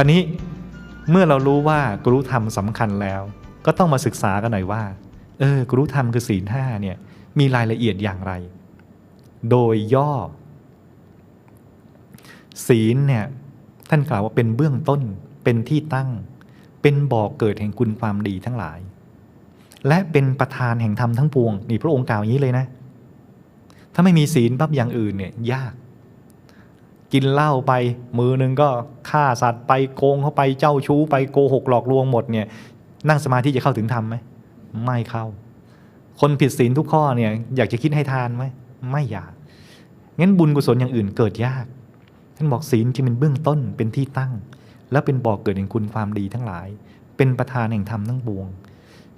ราวนี้เมื่อเรารู้ว่ากรุธรรมสำคัญแล้ว ก็ต้องมาศึกษากันหน่อยว่าเออกรุธรรมคือศีลห้าเนี่ยมีรายละเอียดอย่างไร โดยย่อ ศีลเนี่ยท่านกล่าวว่าเป็นเบื้องต้นเป็นที่ตั้ง เป็นบ่อกเกิดแห่งคุณความดีทั้งหลาย และเป็นประธานแห่งธรรมทั้งปวงนี่พระองค์กล่าวอย่างนี้เลยนะ ถ้าไม่มีศีลปั๊บอย่างอื่นเนี่ยยาก กินเหล้าไป มือหนึงก็ฆ่าสัตว์ไปโกงเข้าไปเจ้าชู้ไปโกหกหลอกลวงหมดเนี่ย นั่งสมาธิจะเข้าถึงธรรมไหมไม่เข้า คนผิดศีลทุกข้อเนี่ยอยากจะคิดให้ทานไหมไม่อยากงั้นบุญกุศลอย่างอื่นเกิดยากท่านบอกศีลจึงเป็นเบื้องต้นเป็นที่ตั้ง และเป็นบ่อกเกิดแห่งคุณความดีทั้งหลาย เป็นประธานแห่งธรรมทั้งปวง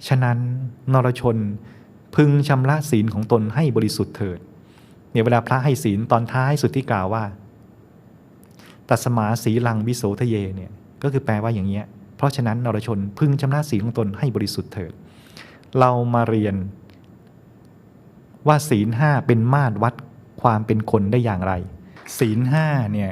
ฉะนั้นนรชนพึงชำระศีลของตนให้บริสุทธิ์เถิดเนี่ยเวลาพระให้ศีลตอนท้ายสุดที่กล่าวว่า ตัสมาสีลังวิโสทะเยเนี่ยก็คือแปลว่าอย่างเงี้ยเพราะฉะนั้นนรชนพึงชำระศีลของตนให้บริสุทธิ์เถิด เรามาเรียนว่าศีลห้าเป็นมาตรวัดความเป็นคนได้อย่างไร ศีลห้าเนี่ย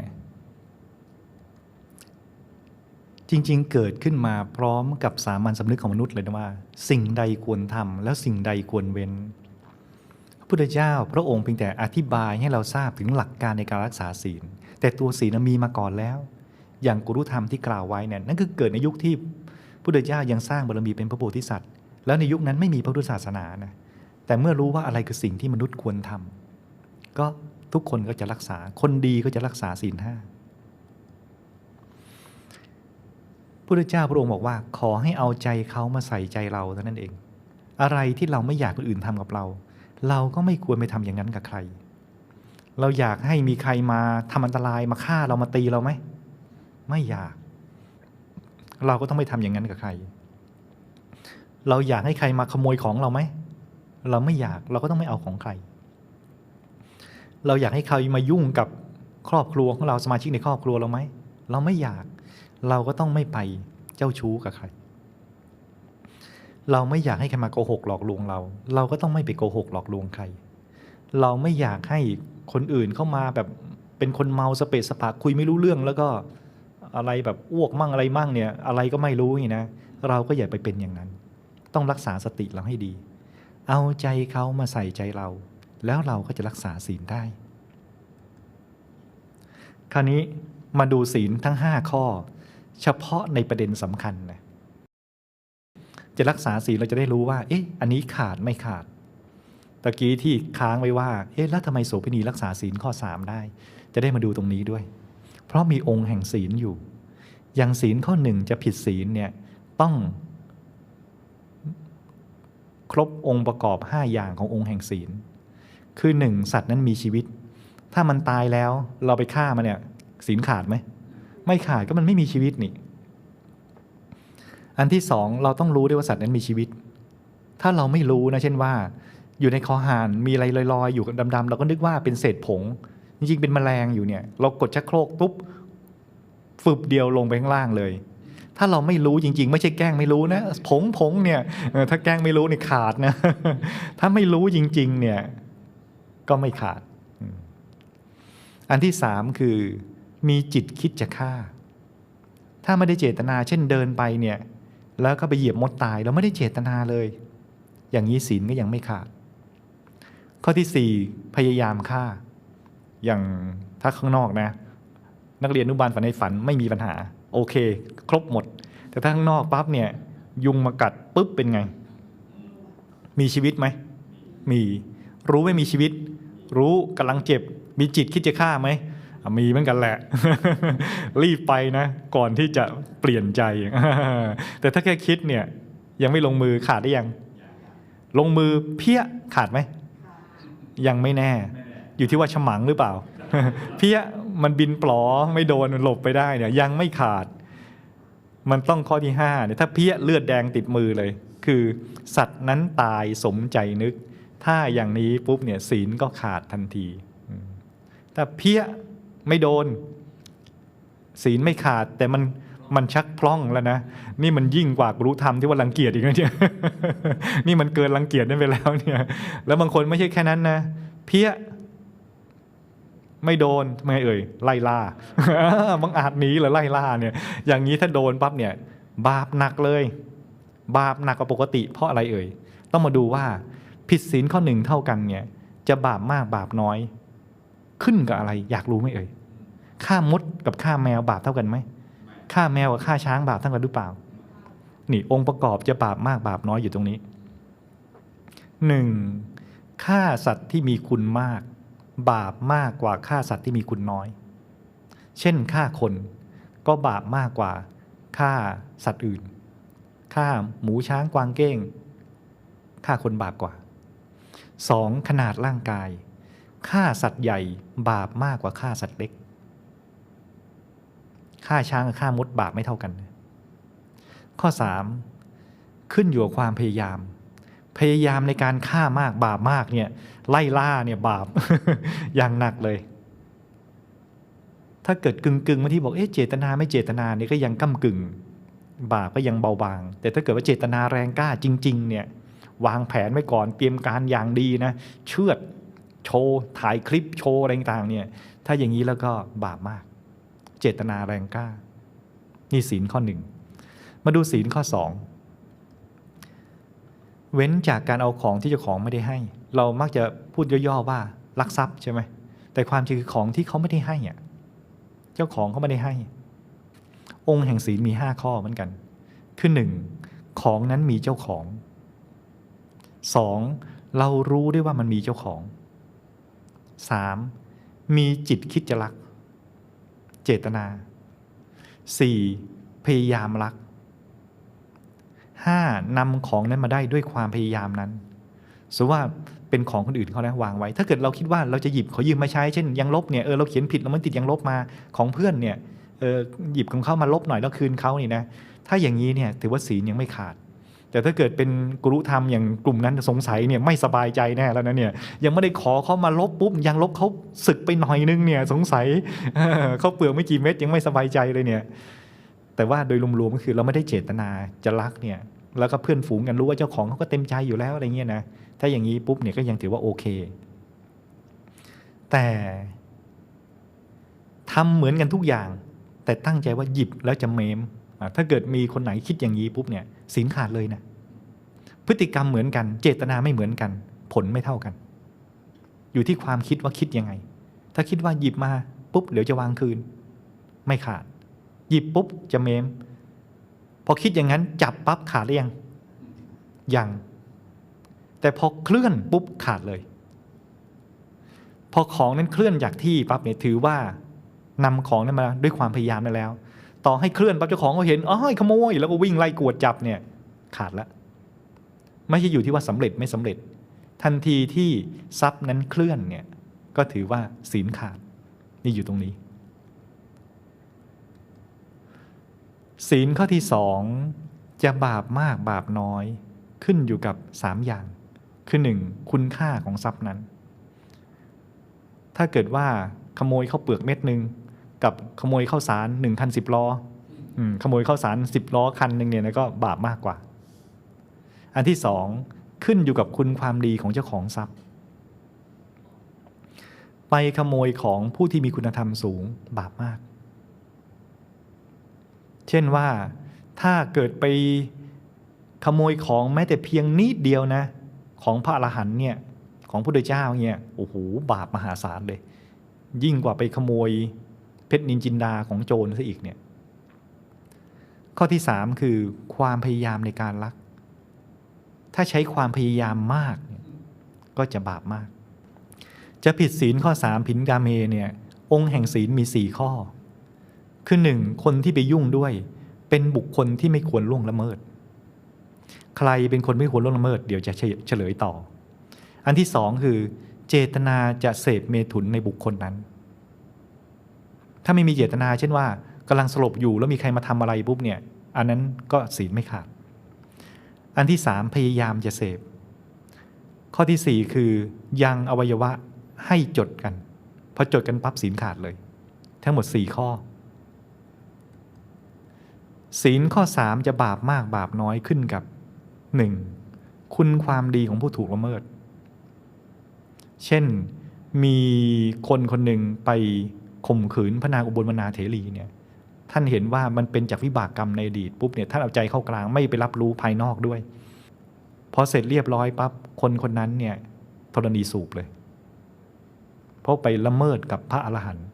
จริงๆ เกิดขึ้นมาพร้อมกับสามัญสำนึกของมนุษย์เลยนะว่า สิ่งใดควรทำแล้วสิ่งใดควรเว้นพระพุทธเจ้าพระองค์เพียงแต่อธิบายให้เราทราบถึงหลักการในการรักษาศีล แต่ตัวศีลมีมาก่อนแล้ว อย่างกุรุธรรมที่กล่าวไว้เนี่ยนั่นคือเกิดในยุคที่พระพุทธเจ้ายังสร้างบารมีเป็นพระโพธิสัตว์ แล้วในยุคนั้นไม่มีพระพุทธศาสนานะแต่เมื่อรู้ว่าอะไรคือสิ่งที่มนุษย์ควรทำก็ทุกคนก็จะรักษาคนดีก็จะรักษาศีลห้าพระพุทธเจ้าพระองค์บอกว่า ขอให้เอาใจเขามาใส่ใจเราเท่านั้นเอง อะไรที่เราไม่อยากคนอื่นทำกับเรา เราก็ไม่ควรไปทำอย่างนั้นกับใคร เราอยากให้มีใครมาทำอันตรายมาฆ่าเรามาตีเราไหมไม่อยาก เราก็ต้องไม่ทำอย่างนั้นกับใคร เราอยากให้ใครมาขโมยของเราไหมเราไม่อยากเราก็ต้องไม่เอาของใคร เราอยากให้ใครมายุ่งกับครอบครัวของเราสมาชิกในครอบครัวเราไหมเราไม่อยาก เราก็ต้องไม่ไปเจ้าชู้กับใคร เราไม่อยากให้ใครมาโกหกหลอกลวงเรา เราก็ต้องไม่ไปโกหกหลอกลวงใคร เราไม่อยากให้ คนอื่นเข้ามาแบบเป็นคนเมาสเปซสปาคุยไม่รู้เรื่องแล้วก็อะไรแบบอ้วกมั่งอะไรมั่งเนี่ย อะไรก็ไม่รู้นี่นะเราก็อย่าไปเป็นอย่างนั้น ต้องรักษาสติเราให้ดี เอาใจเขามาใส่ใจเรา แล้วเราก็จะรักษาศีลได้ คราวนี้มาดูศีลทั้ง 5 ข้อ เฉพาะในประเด็นสำคัญนะจะรักษาศีลเราจะได้รู้ว่า เอ๊ะอันนี้ขาดไม่ขาด ตะกี้ที่ค้างไว้ว่า เอ๊ะแล้วทำไมโสเภณีรักษาศีลข้อ 3 ได้ จะได้มาดูตรงนี้ด้วย เพราะมีองค์แห่งศีลอยู่ อย่างศีลข้อหนึ่งจะผิดศีลเนี่ยต้อง ครบองค์ประกอบ 5 อย่างขององค์แห่งศีล คือหนึ่งสัตว์นั้นมีชีวิต ถ้ามันตายแล้วเราไปฆ่ามันเนี่ยศีลขาดไหม ไม่ขาดก็มันไม่มีชีวิตนี่ อันที่สองเราต้องรู้ด้วยว่าสัตว์นั้นมีชีวิต ถ้าเราไม่รู้นะเช่นว่า อยู่ในคอหานมีอะไรลอยๆ อยู่ดำๆเราก็นึกว่าเป็นเศษผง จริงๆ เป็นแมลงอยู่เนี่ย เรากดชักโครกปุ๊บฝึบเดียวลงไปข้างล่างเลย ถ้าเราไม่รู้จริง ๆ ไม่ใช่แกล้งไม่รู้นะ ผงผงเนี่ยถ้าแกล้งไม่รู้นี่ขาดนะ ถ้าไม่รู้จริง ๆ เนี่ย ก็ไม่ขาด อันที่สามคือ มีจิตคิดจะฆ่า ถ้าไม่ได้เจตนา เช่นเดินไปเนี่ย แล้วก็ไปเหยียบมดตาย เราไม่ได้เจตนาเลย อย่างนี้ศีลก็ยังไม่ขาด ข้อที่สี่พยายามฆ่า อย่างถ้าข้างนอกนะ นักเรียนอนุบาลฝันในฝันไม่มีปัญหา โอเค ครบหมด แต่ถ้าข้างนอกปั๊บเนี่ย ยุงมากัดปุ๊บเป็นไง มีชีวิตไหม มีรู้ไม่มีชีวิต รู้กำลังเจ็บ มีจิตคิดจะฆ่าไหมมีเหมือนกันแหละ รีบไปนะ ก่อนที่จะเปลี่ยนใจ แต่ถ้าแค่คิดเนี่ย ยังไม่ลงมือขาดได้ยัง ลงมือเพี้ยขาดไหม ยังไม่แน่ อยู่ที่ว่าฉมังหรือเปล่า เพี้ยมันบินปลอไม่โดนมันหลบไปได้เนี่ยยังไม่ขาด มันต้องข้อที่ห้าเนี่ยถ้าเพี้ยเลือดแดงติดมือเลย คือสัตว์นั้นตายสมใจนึก ถ้าอย่างนี้ปุ๊บเนี่ยศีลก็ขาดทันทีอืมแต่เพี้ยไม่โดน ศีลไม่ขาดแต่มัน มันชักพล่องแล้วนะ นี่มันยิ่งกว่ารู้ธรรมที่ว่ารังเกียจอีกนะเนี่ยนี่มันเกินรังเกียจนั่นไปแล้วเนี่ย แล้วบางคนไม่ใช่แค่นั้นนะ เพี้ยไม่โดนทำไมเอ่ยไล่ล่าบังอาจหนีหรือไล่ล่าเนี่ย อย่างนี้ถ้าโดนปั๊บเนี่ย บาปหนักเลย บาปหนักกว่าปกติ เพราะอะไรเอ่ย ต้องมาดูว่า ผิดศีลข้อหนึ่งเท่ากันเนี่ย จะบาปมากบาปน้อย ขึ้นกับอะไร อยากรู้ไหมเอ่ยฆ่ามดกับฆ่าแมวบาปเท่ากันไหม ฆ่าแมวกับฆ่าช้างบาปเท่ากันหรือเปล่า นี่องค์ประกอบจะบาปมากบาปน้อยอยู่ตรงนี้หนึ่งฆ่าสัตว์ที่มีคุณมาก บาปมากกว่าฆ่าสัตว์ที่มีคุณน้อย เช่นฆ่าคนก็บาปมากกว่าฆ่าสัตว์อื่นฆ่าหมูช้างกวางเก้งฆ่าคนบาปกว่าสองขนาดร่างกายฆ่าสัตว์ใหญ่บาปมากกว่าฆ่าสัตว์เล็ก ฆ่าช้างกับฆ่ามดบาปไม่เท่ากัน ข้อสามขึ้นอยู่กับความพยายาม พยายามในการฆ่ามากบาปมากเนี่ยไล่ล่าเนี่ยบาปอย่างหนักเลย ถ้าเกิดกึ่งกึ่งๆบางที่บอกเอ๊ะเจตนาไม่เจตนาเนี่ยก็ยังก้ากึ่ง บาปก็ยังเบาบาง แต่ถ้าเกิดว่าเจตนาแรงกล้าจริง ๆ เนี่ยวางแผนไว้ก่อนเตรียมการอย่างดีนะเชือดโชว์ถ่ายคลิปโชว์อะไรต่างๆเนี่ย ถ้าอย่างนี้แล้วก็บาปมาก เจตนาแรงกล้า นี่ศีลข้อหนึ่ง มาดูศีลข้อสอง เว้นจากการเอาของที่เจ้าของไม่ได้ให้ เรามักจะพูดย่อๆว่าลักทรัพย์ใช่ไหม แต่ความจริงคือของที่เขาไม่ได้ให้อะเจ้าของเขาไม่ได้ให้ องค์แห่งศีลมีห้าข้อเหมือนกัน คือหนึ่งของนั้นมีเจ้าของสองเรารู้ได้ว่ามันมีเจ้าของสามมีจิตคิดจะรัก เจตนาสี่พยายามรักห้านำของนั้นมาได้ด้วยความพยายามนั้นสมมติว่าเป็นของคนอื่นเขานะวางไว้ ถ้าเกิดเราคิดว่าเราจะหยิบขอยืมมาใช้ เช่นยังลบเนี่ยเออเราเขียนผิดเราไม่ติดยังลบมาของเพื่อนเนี่ยเออหยิบของเขามาลบหน่อยแล้วคืนเขานี่นะถ้าอย่างนี้เนี่ยถือว่าศีลยังไม่ขาด แต่ถ้าเกิดเป็นกรุธรรมอย่างกลุ่มนั้นสงสัยเนี่ยไม่สบายใจแน่แล้วนะเนี่ยยังไม่ได้ขอเขามาลบปุ๊บยังลบเขาศึกไปหน่อยนึงเนี่ยสงสัยเขาเปลือกไม่กี่เม็ดยังไม่สบายใจเลยเนี่ยแต่ว่าโดยรวมๆก็คือเราไม่ได้เจตนาจะรักเนี่ยแล้วก็เพื่อนฝูงกันรู้ว่าเจ้าของเขาก็เต็มใจอยู่แล้วอะไรเงี้ยนะถ้าอย่างนี้ปุ๊บเนี่ยก็ยังถือว่าโอเค แต่ทำเหมือนกันทุกอย่าง แต่ตั้งใจว่าหยิบแล้วจะเมมถ้าเกิดมีคนไหนคิดอย่างนี้ปุ๊บเนี่ย ศีลขาดเลยนะพฤติกรรมเหมือนกัน เจตนาไม่เหมือนกัน ผลไม่เท่ากัน อยู่ที่ความคิดว่าคิดยังไง ถ้าคิดว่าหยิบมาปุ๊บเดี๋ยวจะวางคืน ไม่ขาด หยิบปุ๊บจะเมม พอคิดอย่างนั้น จับปั๊บขาดหรือยังยังแต่พอเคลื่อนปุ๊บขาดเลย พอของนั้นเคลื่อนจากที่ปั๊บเนี่ยถือว่านำของนั้นมาด้วยความพยายามนั่นแล้ว ต่อให้เคลื่อนปั๊บเจ้าของเขาเห็นอ๋อขโมยแล้วก็วิ่งไล่กวดจับเนี่ยขาดล้วไม่ใช่อยู่ที่ว่าสำเร็จไม่สำเร็จ ทันทีที่ทรัพย์นั้นเคลื่อนเนี่ยก็ถือว่าศีลขาดนี่อยู่ตรงนี้ ศีลข้อที่สองจะบาปมากบาปน้อยขึ้นอยู่กับสามอย่าง คือหนึ่งคุณค่าของทรัพย์นั้น ถ้าเกิดว่าขโมยเข้าเปลือกเม็ดหนึ่ง กับขโมยข้าวสารหนึ่งคันสิบล้ออขโมยข้าวสารสิบล้อคันหนึ่งเนี่ยนะก็บาปมากกว่า อันที่สองขึ้นอยู่กับคุณความดีของเจ้าของทรัพย์ ไปขโมยของผู้ที่มีคุณธรรมสูงบาปมาก เช่นว่าถ้าเกิดไปขโมยของแม้แต่เพียงนิดเดียวนะ ของพระอรหันต์เนี่ยของพระพุทธเจ้าเนี่ยโอ้โหบาปมหาศาลเลย ยิ่งกว่าไปขโมย เพชรนินจินดาของโจรซะอีกเนี่ยข้อที่สามคือความพยายามในการลัก ถ้าใช้ความพยายามมากก็จะบาปมาก จะผิดศีลข้อสามผินกาเมเนี่ยองค์แห่งศีลมีสี่ข้อ คือหนึ่งคนที่ไปยุ่งด้วยเป็นบุคคลที่ไม่ควรล่วงละเมิด ใครเป็นคนไม่ควรล่วงละเมิด เดี๋ยวจะเฉลยต่อ อันที่สองคือเจตนาจะเสพเมถุนในบุคคลนั้น ถ้าไม่มีเจตนา เช่นว่ากำลังสลบอยู่แล้วมีใครมาทำอะไรปุ๊บเนี่ย อันนั้นก็ศีลไม่ขาด อันที่สามพยายามจะเสพ ข้อที่สี่คือยังอวัยวะให้จดกัน พอจดกันปั๊บศีลขาดเลย ทั้งหมดสี่ข้อ ศีลข้อสามจะบาปมากบาปน้อยขึ้นกับหนึ่งคุณความดีของผู้ถูกละเมิด เช่นมีคนคนหนึ่งไป ข่มขืนพระนางอุบลวรรณาเถรีเนี่ยท่านเห็นว่ามันเป็นจากวิบากกรรมในอดีตปุ๊บเนี่ยท่านเอาใจเข้ากลางไม่ไปรับรู้ภายนอกด้วย พอเสร็จเรียบร้อยปั๊บคนคนนั้นเนี่ยธรณีสูบเลย เพราะไปละเมิดกับพระอรหันต์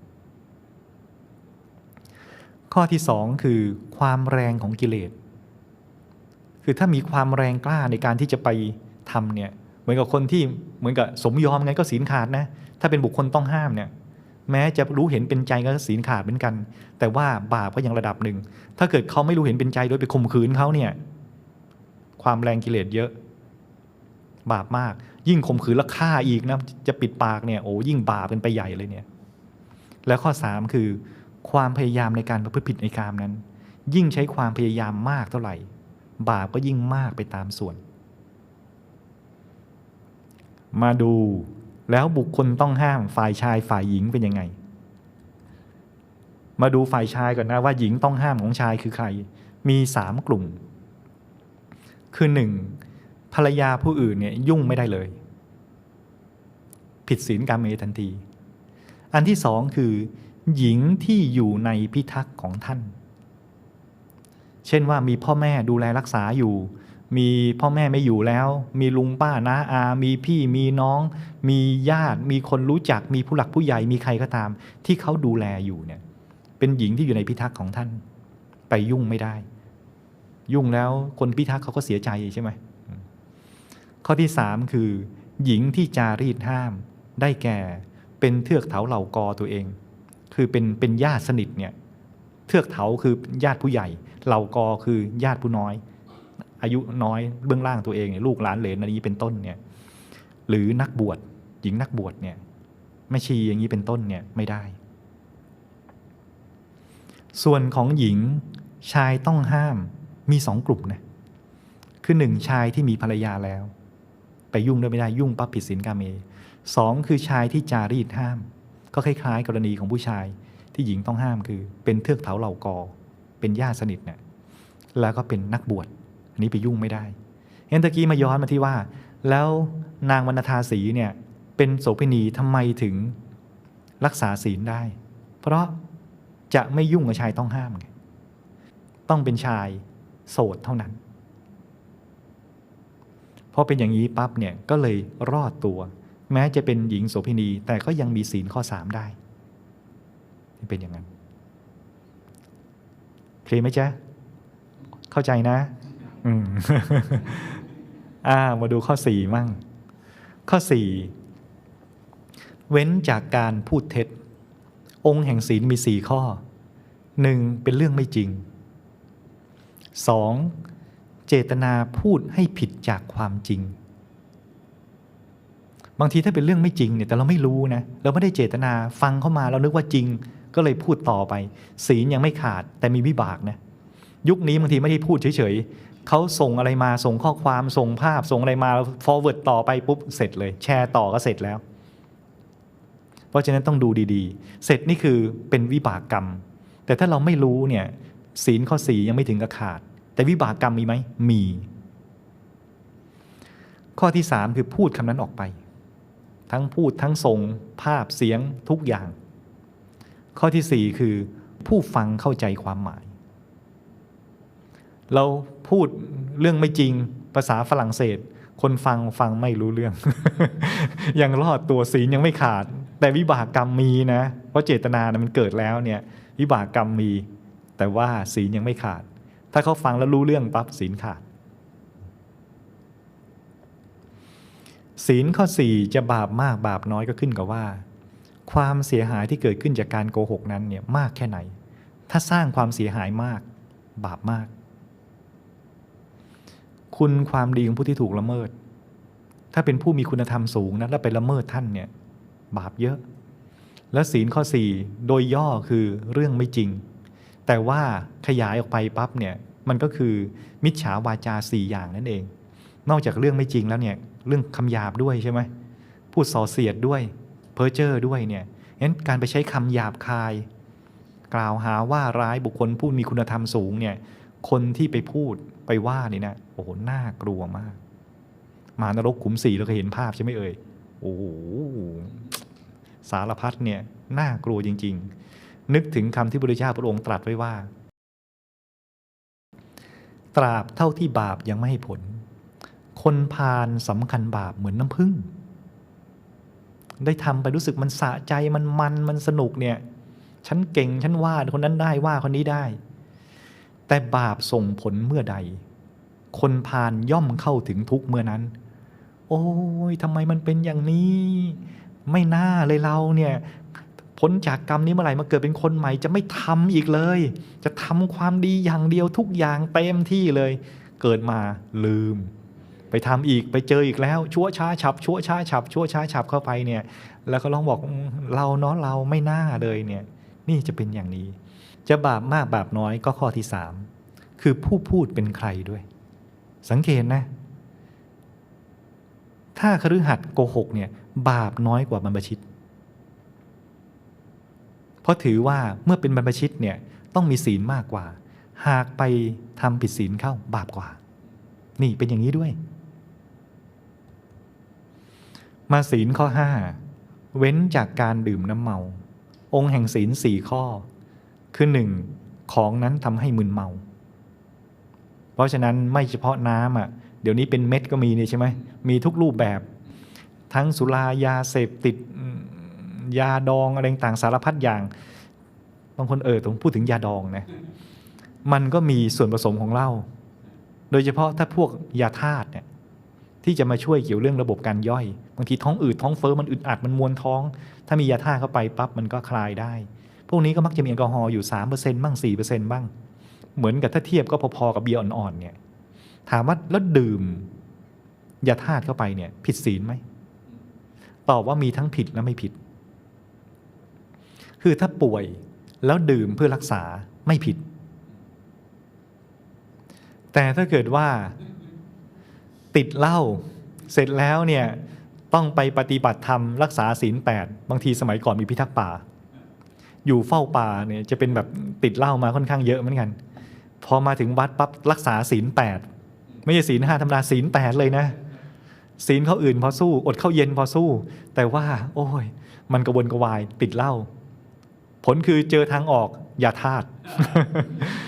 ข้อที่สองคือความแรงของกิเลส คือถ้ามีความแรงกล้าในการที่จะไปทำเนี่ยเหมือนกับคนที่เหมือนกับสมยอมไงก็ศีลขาดนะถ้าเป็นบุคคลต้องห้ามเนี่ย แม้จะรู้เห็นเป็นใจก็ศีลขาดเหมือนกัน แต่ว่าบาปก็ยังระดับหนึ่ง ถ้าเกิดเขาไม่รู้เห็นเป็นใจโดยไปข่มขืนเขาเนี่ย ความแรงกิเลสเยอะ บาปมาก ยิ่งข่มขืนแล้วฆ่าอีกนะจะปิดปากเนี่ยโอ้ยิ่งบาปเป็นไปใหญ่เลยเนี่ย แล้วข้อสามคือ ความพยายามในการประพฤติผิดในกามนั้น ยิ่งใช้ความพยายามมากเท่าไหร่ บาปก็ยิ่งมากไปตามส่วน มาดู แล้วบุคคลต้องห้ามฝ่ายชายฝ่ายหญิงเป็นยังไง มาดูฝ่ายชายก่อนนะว่าหญิงต้องห้ามของชายคือใคร มีสามกลุ่ม คือหนึ่งภรรยาผู้อื่นเนี่ยยุ่งไม่ได้เลย ผิดศีลกามเมทันที อันที่สองคือ หญิงที่อยู่ในพิทักษ์ของท่าน เช่นว่ามีพ่อแม่ดูแลรักษาอยู่ มีพ่อแม่ไม่อยู่แล้ว มีลุงป้าน้าอา มีพี่มีน้อง มีญาติ มีคนรู้จัก มีผู้หลักผู้ใหญ่ มีใครก็ตาม ที่เขาดูแลอยู่เนี่ย เป็นหญิงที่อยู่ในพิทักษ์ของท่าน ไปยุ่งไม่ได้ ยุ่งแล้วคนพิทักษ์เขาก็เสียใจใช่ไหม ข้อที่สามคือ หญิงที่จารีตห้าม ได้แก่ เป็นเทือกเถาเหล่ากอตัวเอง คือเป็นเป็นญาติสนิทเนี่ย เทือกเถาคือญาติผู้ใหญ่ เหล่ากอคือญาติผู้น้อย อายุน้อยเบื้องล่างตัวเองเนี่ยลูกหลานเหลนอันนี้เป็นต้นเนี่ยหรือนักบวชหญิงนักบวชเนี่ยแม่ชีอย่างนี้เป็นต้นเนี่ยไม่ได้ ส่วนของหญิงชายต้องห้ามมีสองกลุ่มนะคือหนึ่งชายที่มีภรรยาแล้ว ไปยุ่งด้วยไม่ได้ยุ่งปั๊บผิดศีลกาเมสองคือชายที่จารีตห้าม ก็คล้ายๆ กรณีของผู้ชายที่หญิงต้องห้ามคือเป็นเทือกเถาเหล่ากอ เป็นญาติสนิทเนี่ยแล้วก็เป็นนักบวช อันนี้ไปยุ่งไม่ได้เอ็นตะกี้มาย้อนมาที่ว่า แล้วนางวรรณธาสีเนี่ยเป็นโสเภณีทำไมถึงรักษาศีลได้ เพราะจะไม่ยุ่งกับชายต้องห้ามไงต้องเป็นชายโสดเท่านั้นพอเป็นอย่างนี้ปั๊บเนี่ยก็เลยรอดตัว แม้จะเป็นหญิงโสเภณีแต่ก็ยังมีศีลข้อสามได้ เป็นอย่างนั้นเคลียร์ไหมจ๊ะ เข้าใจนะ อืมอ่ามาดูข้อสี่มั่ง ข้อสี่เว้นจากการพูดเท็จ องค์แห่งศีลมีสี่ข้อหนึ่งเป็นเรื่องไม่จริงสองเจตนาพูดให้ผิดจากความจริง บางทีถ้าเป็นเรื่องไม่จริงเนี่ยแต่เราไม่รู้นะเราไม่ได้เจตนาฟังเข้ามาเรานึกว่าจริง ก็เลยพูดต่อไป ศีลยังไม่ขาดแต่มีวิบากนะยุคนี้บางทีไม่ได้พูดเฉย เขาส่งอะไรมาส่งข้อความส่งภาพส่งอะไรมา forward ต่อไปปุ๊บเสร็จเลย แชร์ต่อก็เสร็จแล้ว เพราะฉะนั้นต้องดูดีๆ เสร็จนี่คือเป็นวิบากกรรม แต่ถ้าเราไม่รู้เนี่ยศีลข้อสียังไม่ถึงกับขาด แต่วิบากกรรมมีไหมมี ข้อที่สามคือพูดคำนั้นออกไป ทั้งพูดทั้งส่งภาพเสียงทุกอย่าง ข้อที่สี่คือผู้ฟังเข้าใจความหมาย เราพูดเรื่องไม่จริงภาษาฝรั่งเศส คนฟังฟังไม่รู้เรื่อง ยังรอดตัวศีลยังไม่ขาด แต่วิบากกรรมมีนะ เพราะเจตนานะมันเกิดแล้วเนี่ยวิบากกรรมมี แต่ว่าศีลยังไม่ขาด ถ้าเขาฟังแล้วรู้เรื่องปั๊บศีลขาด ศีลข้อสี่จะบาปมากบาปน้อยก็ขึ้นกับว่า ความเสียหายที่เกิดขึ้นจากการโกหกนั้นเนี่ยมากแค่ไหน ถ้าสร้างความเสียหายมาก บาปมาก คุณความดีของผู้ที่ถูกละเมิด ถ้าเป็นผู้มีคุณธรรมสูงนะแล้วไปละเมิดท่านเนี่ยบาปเยอะ และศีลข้อสี่โดยย่อคือเรื่องไม่จริง แต่ว่าขยายออกไปปั๊บเนี่ยมันก็คือมิจฉาวาจาสี่อย่างนั่นเอง นอกจากเรื่องไม่จริงแล้วเนี่ยเรื่องคำหยาบด้วยใช่ไหมพูดส่อเสียดด้วยเพ้อเจ้อด้วยเนี่ยงั้นการไปใช้คำหยาบคาย กล่าวหาว่าร้ายบุคคลผู้มีคุณธรรมสูงเนี่ยคนที่ไปพูด ไปว่านี่นะโอ้โหน่ากลัวมาก มานรกขุมสี่เราเคยเห็นภาพใช่ไหมเอ่ยโอ้โหสารพัดเนี่ยน่ากลัวจริง ๆ นึกถึงคำที่พระพุทธเจ้าพระองค์ตรัสไว้ว่า ตราบเท่าที่บาปยังไม่ให้ผล คนพาลสำคัญบาปเหมือนน้ำผึ้งได้ทำไปรู้สึกมันสะใจมันมันมันสนุกเนี่ยฉันเก่งฉันว่าคนนั้นได้ว่าคนนี้ได้ แต่บาปส่งผลเมื่อใด คนพาลย่อมเข้าถึงทุกเมื่อนั้น โอ้ยทำไมมันเป็นอย่างนี้ ไม่น่าเลยเราเนี่ยพ้นจากกรรมนี้เมื่อไหร่มาเกิดเป็นคนใหม่จะไม่ทำอีกเลย จะทำความดีอย่างเดียวทุกอย่างเต็มที่เลย เกิดมาลืม ไปทำอีกไปเจออีกแล้ว ชั่วช้าฉับ ชั่วช้าฉับ ชั่วช้าฉับเข้าไปเนี่ย แล้วก็ลองบอกเราเนาะเราไม่น่าเลยเนี่ย นี่จะเป็นอย่างนี้ จะบาปมากบาปน้อยก็ข้อที่สามคือผู้พูดเป็นใครด้วย สังเกตนะ ถ้าคฤหัสถ์โกหกเนี่ยบาปน้อยกว่าบรรพชิต เพราะถือว่าเมื่อเป็นบรรพชิตเนี่ยต้องมีศีลมากกว่า หากไปทำผิดศีลเข้าบาปกว่า นี่เป็นอย่างนี้ด้วย มาศีลข้อ5เว้นจากการดื่มน้ำเมา องค์แห่งศีลสี่ข้อ คือหนึ่งของนั้นทำให้มึนเมา เพราะฉะนั้นไม่เฉพาะน้ำอะเดี๋ยวนี้เป็นเม็ดก็มีนี่ใช่ไหมมีทุกรูปแบบ ทั้งสุรายาเสพติดยาดองอะไรต่างสารพัดอย่างบางคนเออต้องพูดถึงยาดองนะมันก็มีส่วนผสมของเหล้าโดยเฉพาะถ้าพวกยาธาตุเนี่ย ที่จะมาช่วยเกี่ยวเรื่องระบบการย่อย บางทีท้องอืดท้องเฟ้อมันอึดอัดมันมวนท้อง ถ้ามียาธาตุเข้าไปปั๊บมันก็คลายได้ พวกนี้ก็มักจะมีแอลกอฮอล์อยู่3%บ้าง4%บ้าง เหมือนกับถ้าเทียบก็พอๆกับเบียร์อ่อนๆเนี่ยถามว่าแล้วดื่มยาธาตุเข้าไปเนี่ย ผิดศีลไหมตอบว่ามีทั้งผิดและไม่ผิด คือถ้าป่วยแล้วดื่มเพื่อรักษาไม่ผิด แต่ถ้าเกิดว่า ติดเหล้าเสร็จแล้วเนี่ยต้องไปปฏิบัติธรรมรักษาศีลแปดบางทีสมัยก่อนมีพิทักษ์ป่า อยู่เฝ้าป่าเนี่ยจะเป็นแบบติดเหล้ามาค่อนข้างเยอะเหมือนกัน พอมาถึงวัดปั๊บรักษาศีลแปดไม่ใช่ศีลห้าธรรมดาศีลแปดเลยนะ ศีลเขาอื่นพอสู้ อดข้าวเย็นพอสู้ แต่ว่า โอ้ย มันกระวนกระวายติดเหล้า ผลคือเจอทางออกยาธาตุ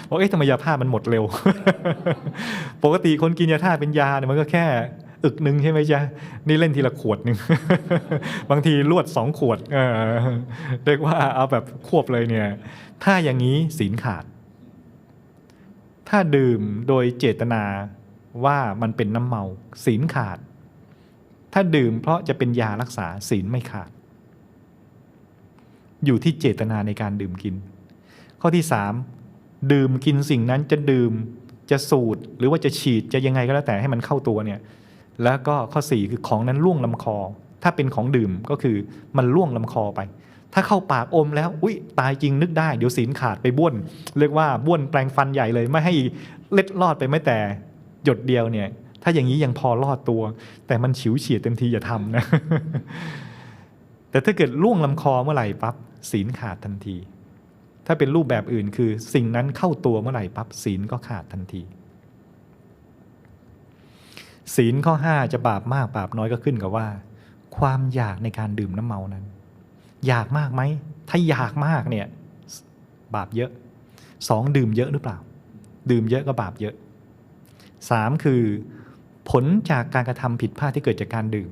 บอกเอ๊ะทำไมยาธาตุมันหมดเร็ว ปกติคนกินยาธาตุเป็นยาเนี่ยมันก็แค่อึกหนึ่งใช่ไหมจ๊ะ นี่เล่นทีละขวดหนึ่ง บางทีลวดสองขวด เออเรียกว่าเอาแบบควบเลยเนี่ย ถ้าอย่างนี้ศีลขาด ถ้าดื่มโดยเจตนาว่ามันเป็นน้ำเมาศีลขาด ถ้าดื่มเพราะจะเป็นยารักษาศีลไม่ขาด อยู่ที่เจตนาในการดื่มกิน ข้อที่สามดื่มกินสิ่งนั้นจะดื่มจะสูดหรือว่าจะฉีดจะยังไงก็แล้วแต่ให้มันเข้าตัวเนี่ยแล้วก็ข้อสี่คือของนั้นล่วงลำคอ ถ้าเป็นของดื่มก็คือมันล่วงลำคอไป ถ้าเข้าปากอมแล้วอุ้ยตายจริงนึกได้ เดี๋ยวศีลขาดไปบ้วน เรียกว่าบ้วนแปลงฟันใหญ่เลย ไม่ให้เล็ดลอดไปไม่แต่หยดเดียวเนี่ย ถ้าอย่างนี้ยังพอรอดตัว แต่มันฉิวเฉียดเต็มทีอย่าทำนะ แต่ถ้าเกิดล่วงลำคอเมื่อไหร่ปั๊บศีลขาดทันที ถ้าเป็นรูปแบบอื่นคือสิ่งนั้นเข้าตัวเมื่อไหร่ปั๊บศีลก็ขาดทันที ศีลข้อ 5 จะบาปมากบาปน้อยก็ขึ้นกับว่า ความอยากในการดื่มน้ำเมานั้น อยากมากไหมถ้าอยากมากเนี่ยบาปเยอะสองดื่มเยอะหรือเปล่า ดื่มเยอะก็บาปเยอะสามคือ ผลจากการกระทำผิดพลาดที่เกิดจากการดื่ม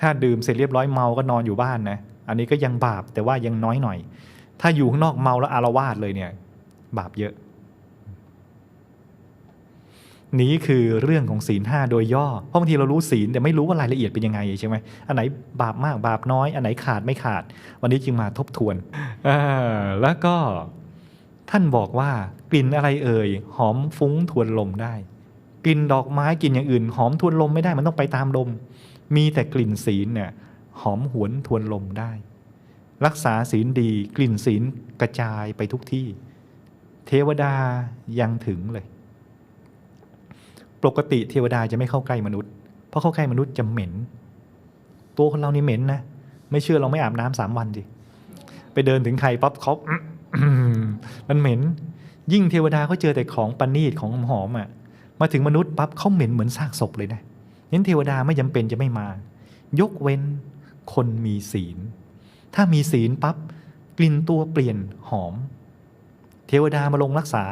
ถ้าดื่มเสร็จเรียบร้อยเมาก็นอนอยู่บ้านนะ อันนี้ก็ยังบาปแต่ว่ายังน้อยหน่อย ถ้าอยู่ข้างนอกเมาแล้วอารวาสเลยเนี่ย บาปเยอะ นี้คือเรื่องของศีลห้าโดยย่อ เพราะบางทีเรารู้ศีลแต่ไม่รู้ว่ารายละเอียดเป็นยังไงใช่ไหมอันไหนบาปมากบาปน้อย อันไหนขาดไม่ขาด วันนี้จึงมาทบทวนอแล้วก็ท่านบอกว่ากลิ่นอะไรเอ่ยหอมฟุ้งทวนลมได้ กลิ่นดอกไม้กลิ่นอย่างอื่น หอมทวนลมไม่ได้มันต้องไปตามลม มีแต่กลิ่นศีลเนี่ยหอมหวนทวนลมได้ รักษาศีลดีกลิ่นศีลกระจายไปทุกที่ เทวดายังถึงเลย ปกติเทวดาจะไม่เข้าใกล้มนุษย์ เพราะเข้าใกล้มนุษย์จะเหม็น ตัวคนเรานี่เหม็นนะ ไม่เชื่อเราไม่อาบน้ำสามวันสิไปเดินถึงใครปั๊บเขามันเหม็น ยิ่งเทวดาเขาเจอแต่ของปณีตของหอมอะมาถึงมนุษย์ปั๊บเขาเหม็นเหมือนซากศพเลยนะ นั้นเทวดาไม่จำเป็นจะไม่มา ยกเว้นคนมีศีล ถ้ามีศีลปั๊บกลิ่นตัวเปลี่ยนหอม เทวดามาลงรักษา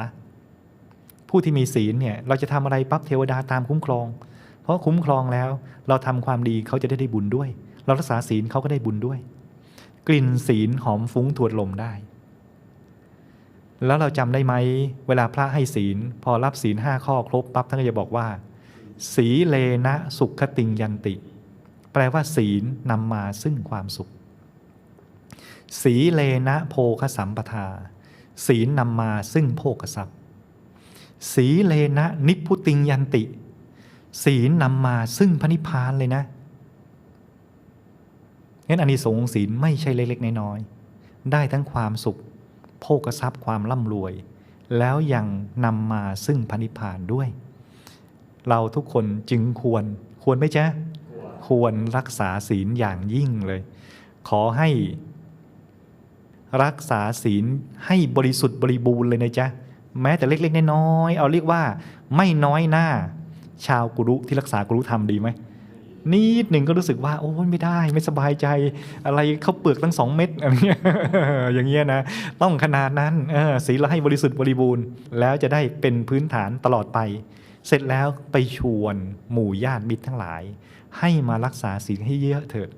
ผู้ที่มีศีลเนี่ยเราจะทำอะไรปั๊บเทวดาตามคุ้มครอง เพราะคุ้มครองแล้วเราทำความดีเขาจะได้ได้บุญด้วย เรารักษาศีลเขาก็ได้บุญด้วย กลิ่นศีลหอมฟุ้งถวดลมได้ แล้วเราจำได้ไหมเวลาพระให้ศีล พอรับศีลห้าข้อครบปั๊บท่านก็จะบอกว่า สีเลนะสุขติงยันติ แปลว่าศีลนำมาซึ่งความสุข สีเลนะโภคสัมปทา ศีลนำมาซึ่งโภคทรัพย์ สีเลนะนิพุติงยันติ ศีลนำมาซึ่งพระนิพพานเลยนะงั้นอานิสงส์ของศีลไม่ใช่เล็กๆน้อยๆได้ทั้งความสุข โภคทรัพย์ความร่ำรวย แล้วยังนำมาซึ่งพระนิพพานด้วย เราทุกคนจึงควรควรไหมจ๊ะควรรักษาศีลอย่างยิ่งเลย ขอให้รักษาศีลให้บริสุทธิ์บริบูรณ์เลยนะจ๊ะแม้แต่เล็กๆน้อยๆเอาเรียกว่า ไม่น้อยหน้า ชาวกุรุที่รักษากุรุธรรมดีไหมนิดหนึ่งก็รู้สึกว่าโอ้ยไม่ได้ไม่สบายใจ อะไรเขาเปลือกตั้งสองเม็ดอะไรเงี้ยอย่างเงี้ยนะต้องขนาดนั้นศีลเราให้บริสุทธิ์บริบูรณ์ แล้วจะได้เป็นพื้นฐานตลอดไป เสร็จแล้วไปชวนหมู่ญาติมิตรทั้งหลาย ให้มารักษาศีลให้เยอะเถิด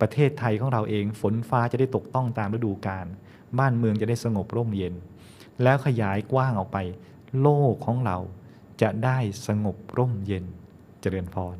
ประเทศไทยของเราเองฝนฟ้าจะได้ตกต้องตามฤดูกาลบ้านเมืองจะได้สงบร่มเย็น แล้วขยายกว้างออกไป โลกของเราจะได้สงบร่มเย็นเจริญพร